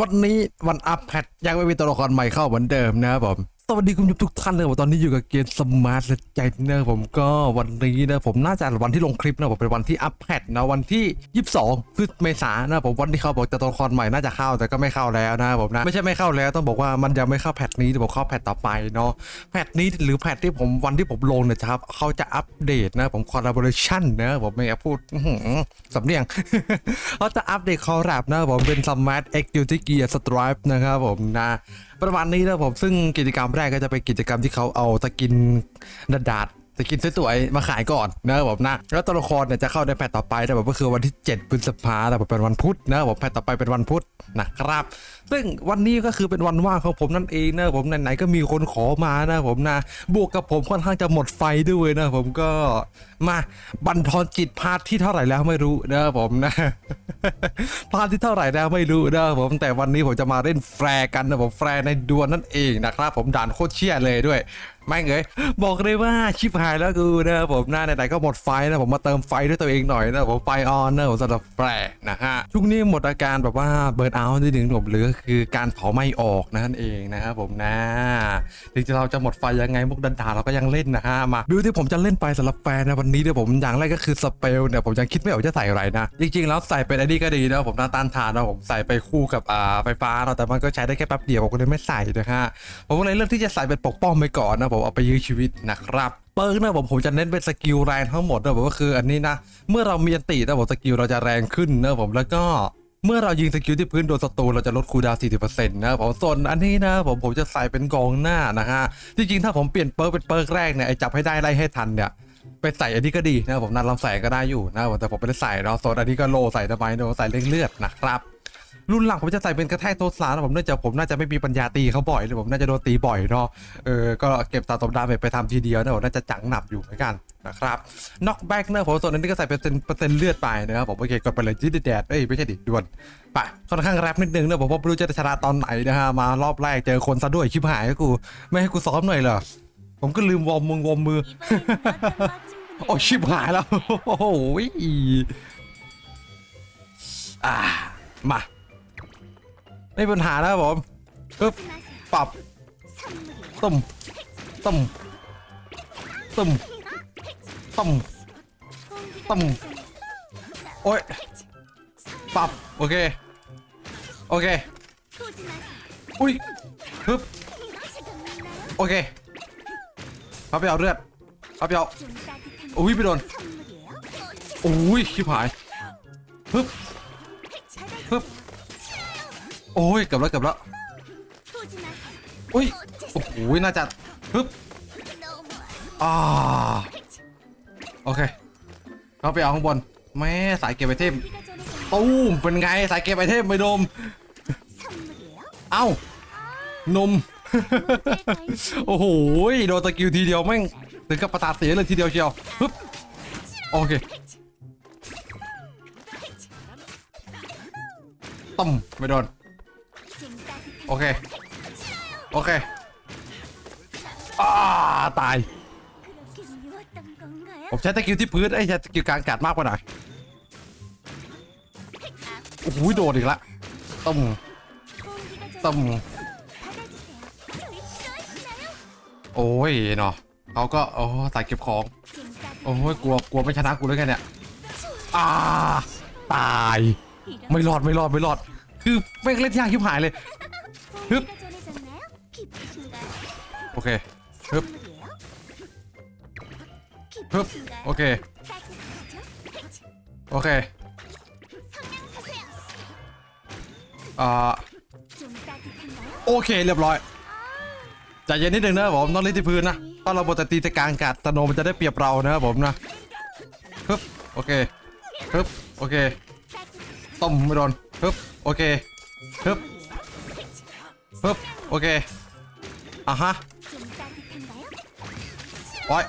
วันนี้วันอัพแพทยังไม่มีตัวละครใหม่เข้าเหมือนเดิมนะครับผม สวัสดีคุณผู้ชมทุกท่านเลยผมตอนนี้อยู่กับเกมสมาร์ทและใจเนอร์ผมก็วันนี้นะผมน่าจะวันที่ลงคลิปนะผมเป็นวันที่อัพแพทนะวันที่ 22พฤศจิเมษายนนะผมวันที่เขาบอกจะตัวละครใหม่น่าจะเข้าแต่ก็ไม่เข้าแล้วนะผมนะไม่ใช่ไม่เข้าแล้วต้องบอกว่ามันยังไม่เข้าแพทนี้แต่ผมเข้าแพทต่อไปเนาะแพทนี้หรือแพทที่ผมวันที่ผมลงเนี่ยครับเขาจะอัปเดตนะผมคอลลาบอร์ชันนะผมไม่อยากพูดสำเนียงเขาจะอัปเดตคอลแลบนะผมเป็นสมาร์ทเอ็กซ์ยูทิเกียสตรายนะครับผมนะ ประมาณนี้นะผมซึ่งกิจกรรมแรกก็จะเป็นกิจกรรมที่เขาเอาตะกินดัดดาด ตะกินสวยๆมาขายก่อนนะครับผมนะแล้วตัวละครเนี่ยจะเข้าในแพทต่อไปนะผมก็คือวันที่7พฤษภาแต่ผมเป็นวันพุธนะครับผมแพทต่อไปเป็นวันพุธนะครับ ซึ่งวันนี้ก็คือเป็นวันว่างของผมนั่นเองนะครับผมไหนๆก็มีคนขอมานะครับผมนะบวกกับผมค่อนข้างจะหมดไฟด้วยนะครับผมก็มาบันทอนจิตพาร์ทที่เท่าไหร่แล้วไม่รู้นะครับผมนะพาร์ทที่เท่าไหร่แล้วไม่รู้นะครับผมแต่วันนี้ผมจะมาเล่นแฟร์กันนะผมแฟร์ในดวลนั่นเองนะครับผมด่านโคตรเชี่ยเลยด้วย ม่งเอ้ยบอกเลยว่าชิบหายแล้วกูนะครับผมหน้าไหนๆก็หมดไฟนะผมมาเติมไฟด้วยตัวเองหน่อยนะผมไฟออนนะผมสำหรับแฟร์นะฮะช่วงนี้หมดอาการแบบว่าเบิร์นเอาท์นิดหนึ่งผมเหลือคือการเผาไหม้ออกนั่นเองนะครับผมนะถึงจะเราจะหมดไฟยังไงมุกดันดาเราก็ยังเล่นนะฮะมาบิวที่ผมจะเล่นไปสำหรับแฟนนะวันนี้เนี่ยผมอย่างแรกก็คือสเปลเนี่ยผมยังคิดไม่ออกจะใส่อะไรนะจริงๆแล้วใส่เป็นไอ้นี่ก็ดีนะผมต้านต้านทานนะผมใส่ไปคู่กับอ่าไฟฟ้าเนาะแต่มันก็ใช้ได้แค่แป๊บเดียวผมก็เลยไม่ใส่นะฮะผมก็เลยเลือกที่จะใส่เป็นปกป้องไปก่อนนะผมเอาไปยื้อชีวิตนะครับเปิร์กนะผมผมจะเน้นเป็นสกิลแรงทั้งหมดนะผมก็คืออันนี้นะ เมื่อเรามีอันตินะผมสกิลเราจะแรงขึ้นนะผมแล้วก็เมื่อเรายิงสกิลที่พื้นโดนศัตรูเราจะลดคูดาวน์40%นะครับผมส่วนอันนี้นะผมผมจะใส่เป็นกองหน้านะฮะจริงๆถ้าผมเปลี่ยนเปิร์กเป็นเปิร์กแรกเนี่ยไอจับให้ได้ไล่ให้ทันเนี่ยไปใส่อันนี้ก็ดีนะผมนันลำแสงก็ได้อยู่นะแต่ผมไม่ได้ใส่เนาะส่วนอันนี้ก็โลใส่ทำไมเนาะใส่เร่งเลือดนะครับ รุ่นหลังผมจะใส่เป็นกระแทกโต๊ะสลานะผมเนื่องจากผมน่าจะไม่มีปัญญาตีเขาบ่อยเลยผมน่าจะโดนตีบ่อยเนาะเออก็เก็บสะสมดาเมจไปทำทีเดียวนะผมน่าจะจังหนับอยู่เหมือนกันนะครับน็อกแบ็กเนะผมส่วนนี้ก็ใส่เป็นเปอร์เซ็นต์เลือดไปนะครับผมโอเคกดไปเลยจิดแดดเอ้ยไม่ใช่ดิด่วนไปค่อนข้างแรปนิดนึงเนะผมเพราะไม่รู้จะชนะตอนไหนนะฮะมารอบแรกเจอคนซะด้วยชิบหายกู ไม่ให้กูซ้อมหน่อยเหรอผมก็ลืมวอร์มมือวอร์มมือ โอ้ชิบหายแล้ว โอ้โหอ่ามา ไม่มีปัญหานะครับผมปึ๊บปรับต้มต้มต้มต้มต้มโอ้ยปรับโอเคโอเคอุ้ยปึ๊บโอเคพับไปเอาเลือดพับไปเอาอุ้ยไปโดนอุ้ยชิบหายปึ๊บปึ๊บ โอ้ยเกือบแล้วเกือบแล้วอุ้ยโอ้โหน่าจะปึ๊บอ่าโอเคเราไปเอาข้างบนแม่สายเก็บไอเทมตูมเป็นไงสายเก็บไอเทมไปดมเอ้านมโอ้โหโดนตะกิวทีเดียวแม่งถึงกับประตาเสียเลยทีเดียวเชียวฮึบโอเคต้มไม่โดน โอเค โอเคอ่าตาย ผมใช้ตะกิวที่พื้นไอ้ใช้ตะกิวกลางกาศมากกว่าหน่อยโอ้โหโดนอีกละต้มต้มโอ้ยเนาะเขาก็โอ้สายเก็บของ โอ้ยกลัวกลัวไม่ชนะกูเลยไงเนี่ยอ่าตาย ไม่รอดไม่รอดไม่รอด คือไม่เล่นยากชิบหายเลย ฮึบโอเคฮึบฮึบโอเค โอเคอ่าโอเคเรียบร้อยใจเย็นนิดนึงนะผมต้องเล่นที่พื้นนะถ้าเราบทตีตะกลางกาศตโนมันจะได้เปรียบเรานะครับผมนะฮึบโอเคฮึบโอเคต้มไม่โดนฮึบโอเคฮึบ ฮึบโอเคอะฮะโอ้ย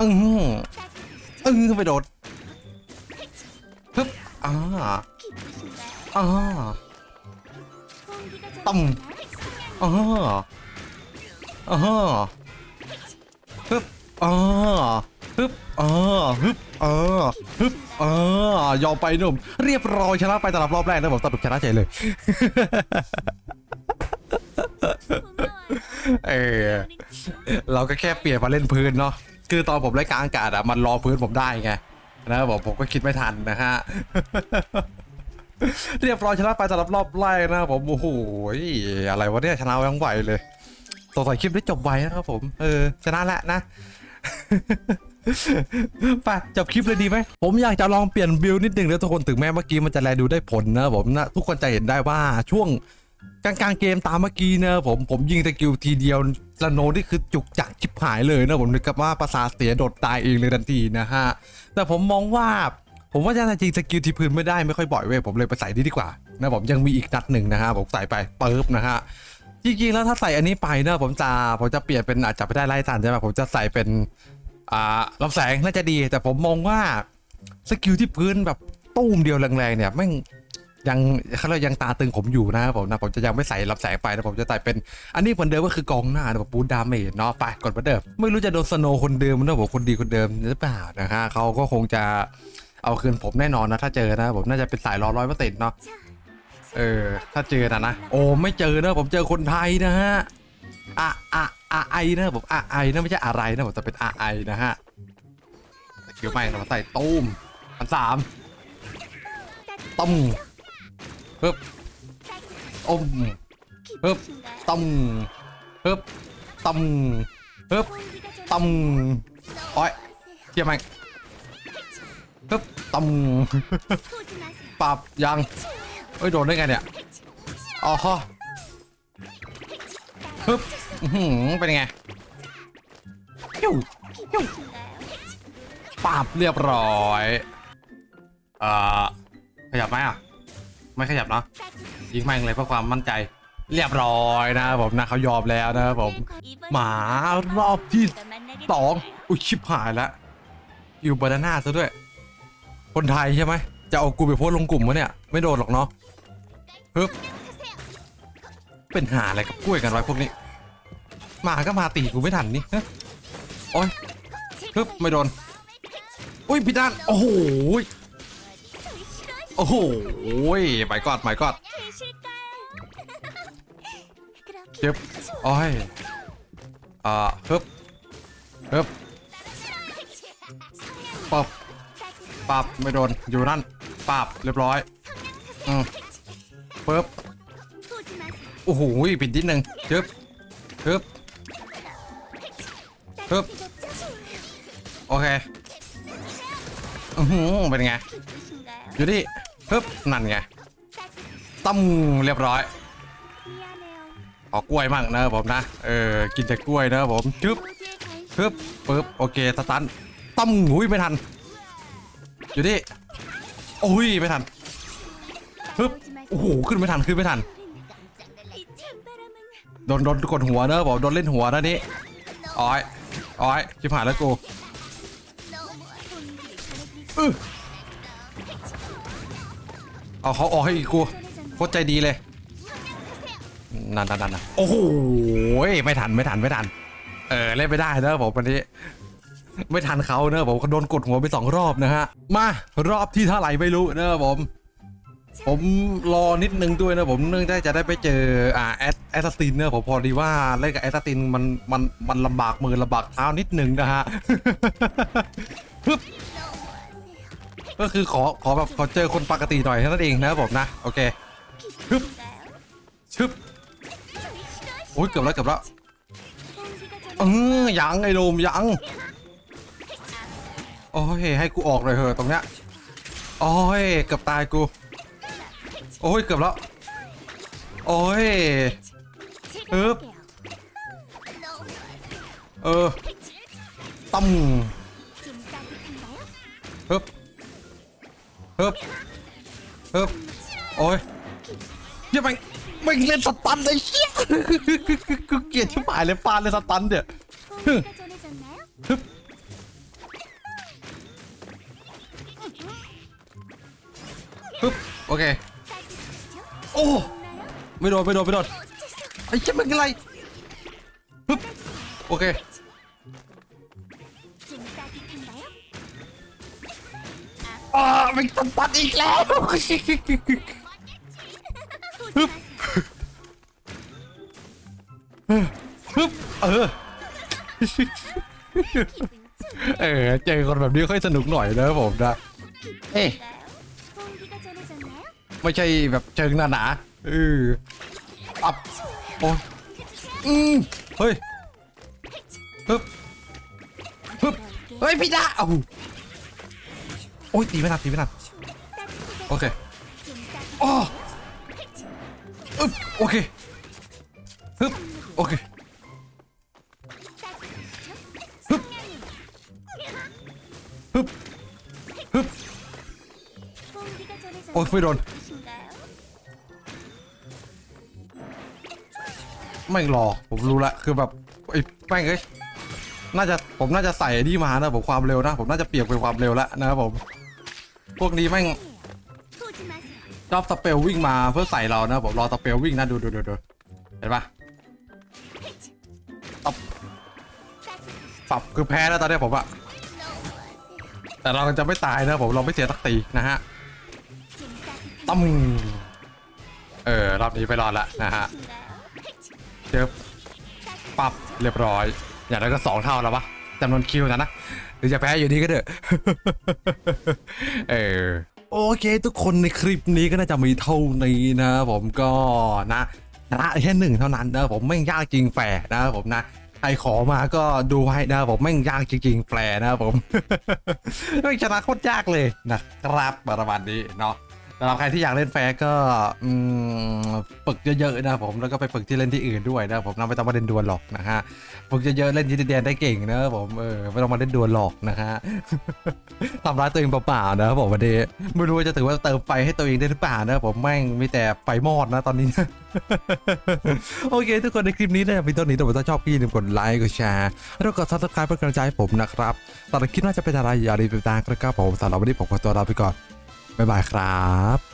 อือหืออือไปโดดฮึบอ่าอ่าต้มอ่าอ่าฮึบอ่าฮึฮึบเออฮึบ เออฮึบเออยอมไปหนุ่ม เรียบร้อยชนะไปตลอดรอบแรกนะผมตัดแบบชนะเฉยเลย เออเราก็แค่เปลี่ยนมาเล่นพื้นเนาะคือตอนผมเล่นกลางอากาศอะมันรอพื้นผมได้ไงนะครับผมผมก็คิดไม่ทันนะฮะเรียบร้อยชนะไปสำหรับรอบแรกนะครับผมโอ้โหอะไรวะเนี่ยชนะยังไหวเลยสงสัยคลิปได้จบไวนะครับผม เออ ชนะแล้วนะ ไปจบคลิปเลยดีไหมผมอยากจะลองเปลี่ยนบิลนิดนึงแล้วทุกคนถึงแม้เมื่อกี้มันจะแลดูได้ผลนะผมนะทุกคนจะเห็นได้ว่าช่วงกลางๆเกมตามเมื่อกี้นะผมผมยิงสกิลทีเดียวสโนนี่คือจุกจักชิบหายเลยนะผมนึกกับว่าประสาเสียโดดตายเองเลยทันทีนะฮะแต่ผมมองว่าผมว่าจะจริงสกิลที่พื้นไม่ได้ไม่ค่อยบ่อยเว้ยผมเลยไปใส่นี่ดีกว่านะผมยังมีอีกนัดหนึ่งนะฮะผมใส่ไปเปิบนะฮะจริงๆแล้วถ้าใส่อันนี้ไปนะผมจะผมจะเปลี่ยนเป็นอาจจะไม่ได้ไล่ทันใช่ไหมผมจะใส่เป็น อ่าลำแสงน่าจะดี แต่ผมมองว่าสกิลที่พื้นแบบตุ้มเดียวแรงๆเนี่ยแม่งยังเขาเรียกยังตาตึงผมอยู่นะครับผมนะผมจะยังไม่ใส่ลำแสงไปนะผมจะใส่เป็นอันนี้เหมือนเดิมก็คือกองหน้านะผมปูดดาเมจเนาะไปกดเหมือนเดิมไม่รู้จะโดนสโนคนเดิมนะผมคนดีคนเดิมหรือเปล่านะฮะเขาก็คงจะเอาคืนผมแน่นอนนะ ถ้าเจอนะผมน่าจะเป็นสายร้อร้อยเปอร์เซ็นต์เนาะเออ ถ้าเจอนะนะโอ้ไม่เจอนะผมเจอคนไทยนะฮะอะอะ อะไอนะผมอะไอนะไม่ใช่อะไรนะผมจะเป็นอะไอนะฮะสกิลใหม่เราใส่ตุ้มพันสามต้มปึ๊บอมปึ๊บต้มปึ๊บต้มปึ๊บต้มโอ้ยเทียบไหมปึ๊บต้มปรับยังเอ้ยโดนได้ไงเนี่ยอ๋อฮึบ อื้อหือเป็นไงยิ้วยิ้วปาบเรียบร้อย เอ่อ ขยับไหมอะ ไม่ขยับเนาะยิงแม่งเลยเพื่อความมั่นใจ เรียบร้อยนะครับผมนะเขายอมแล้วนะครับผม หมารอบที่สองอุ้ยชิบหายล้วอยู่บานาน่าซะด้วย คนไทยใช่ไหม จะเอากูไปโพสลงกลุ่มวะเนี่ย ไม่โดนหรอกเนาะฮึบเป็นหาอะไรกับกล้วยกันไว้พวกนี้ มาก็มาตีกูไม่ทันนี่ฮะโอ้ยฮึบไม่โดน อุ้ยพี่ด้าน โอ้โหโอ้โหไปกอดไปกอดเจ็บโอ้ยอ่าฮึบฮึบปับปับไม่โดน อยู่นั่นปับเรียบร้อย อืมปึ๊บโอ้โหยผิดนิดนึงฮึบฮึบึบโอเคอือหือเป็นไงอยู่ที่ฮึบนั่นไงต้มเรียบร้อยขอกล้วยมั่งนะผมนะ เออ กินแต่กล้วยนะครับผมชึบปึ๊บปึ๊บ โอเค สตันต้มหุยไม่ทัน อยู่ที่โอ้ย ไม่ทันปึ๊บ โอ้โห ขึ้นไม่ทัน ขึ้นไม่ทัน โดน โดนกดหัวนะผมโดนเล่นหัวนะนี่อ้อย อ้อยชิบหายแล้วกูอื้อเอาเขาออกให้อีกกูโคตรใจดีเลยนั่นนั่นนั่นโอ้โหไม่ทันไม่ทันไม่ทัน เออเล่นไม่ได้นะผมวันนี้ไม่ทันเขาเนอะผมโดนกดหัวไปสองรอบนะฮะมารอบที่เท่าไหร่ไม่รู้เนอะผม ผมรอนิดนึงด้วยนะผมเนื่องจากจะได้ไปเจออ่าแอสแอสตินเนอะผมพอดีว่าเล่นกับแอสตินมันมันมันลำบากมือลำบากเท้านิดนึงนะฮะ ปึ๊บก็คือขอขอแบบขอเจอคนปกติหน่อยเท่านั้นเองนะครับผมนะ โอเคฮึบชึบโอ้ยเกือบแล้วเกือบแล้วเออยังไอ้โดมยังโอ้ยให้กูออกเลยเหอะตรงเนี้ยโอ้ยเกือบตายกู โอ้ยเกือบแล้วโอ้ยฮึบเออตั้มฮึบฮึบฮึบโอ้ยเหี้ยังไงไม่เล่นสตันเลยเชี่ยกูเกลียดชิบหายเลยปานเลยสตันเนี่ยฮึบฮึบโอเค โอ้ไม่โดนไม่โดนไม่โดนไอ้เจ้ามันอะไรปึ๊บโอเคอ่าม่นต้องปัดอีกแล้วฮึบฮึบเออเออเจอคนแบบนี้ค่อยสนุกหน่อยนะผมนะเอ๊ะ ไม่ใช่แบบเชิงหนาหนาเออปับโอ้อืมเฮ้ยปึ๊บปึ๊บเฮ้ยพี่ดาเอ้าโอ้ยตีไม่นันตีไม่นันโอเคโอ้อึ๊บโอเคฮึบโอเคฮึบฮึฮึบโอ้ยไม่โดน ไม่หรอกผมรู้ละคือแบบไอ้แป้งเอ้ยน่าจะผมน่าจะใส่นี่มานะผมความเร็วนะ ผมน่าจะเปรียบไปความเร็วละนะครับผม พวกนี้แม่งชอบสเปลวิ่งมาเพื่อใส่เรานะผมรอสเปลวิ่งนะดูดูดูดูเห็นปะตบตับคือแพ้แล้วตอนนี้ผมอะแต่เราจะไม่ตายนะผมเราไม่เสียตักตีนะฮะตั้มเออรอบนี้ไปรอดละนะฮะ เจอปับเรียบร้อย อย่างนั้นก็สองเท่าแล้วปะจำนวนคิวนะนะหรือจะแพ้อยู่ดีก็เถอะเออโอเค ทุกคนในคลิปนี้ก็น่าจะมีเท่านี้นะ ผมก็นะชนะแค่หนึ่งเท่านั้นนะผมไม่งยากจริงแฝนะผมนะใครขอมาก็ดูไว้นะผมไม่งยากจริงๆแฝนะผมไม่ชนะโคตรยากเลยนะครับประมาณนี้เนาะ สำหรับใครที่อยากเล่นแฟร์ก็อืมฝึกเยอะๆนะผมแล้วก็ไปฝึกที่เล่นที่อื่นด้วยนะผมนไม่ต้องมาเล่นดวลหรอกนะฮะฝึกเยอะๆเล่นยินเดียนได้เก่งนะผมเออไม่ต้องมาเล่นดวลหรอกนะฮะทำร้ายตัวเองเปล่าๆนะผมวันนี้ไม่รู้ว่าจะถือว่าเติมไฟให้ตัวเองได้หรือเปล่านะผมแม่งมีแต่ไฟมอดนะตอนนี้ โอเค ทุกคนในคลิปนี้เนี่ต้นนี้ถ้าผมชอบพี่อย่าลืมกดไลค์กดแชร์แล้วก็ซับสไครป์เป็นกำลังใจให้ผมนะครับตอนนี้คิดว่าจะเป็นอะไรอย่าลืมติดตามกันครับผมสำหรับวันนี้ผมขอตัวลาไปก่อน บ๊ายบายครับ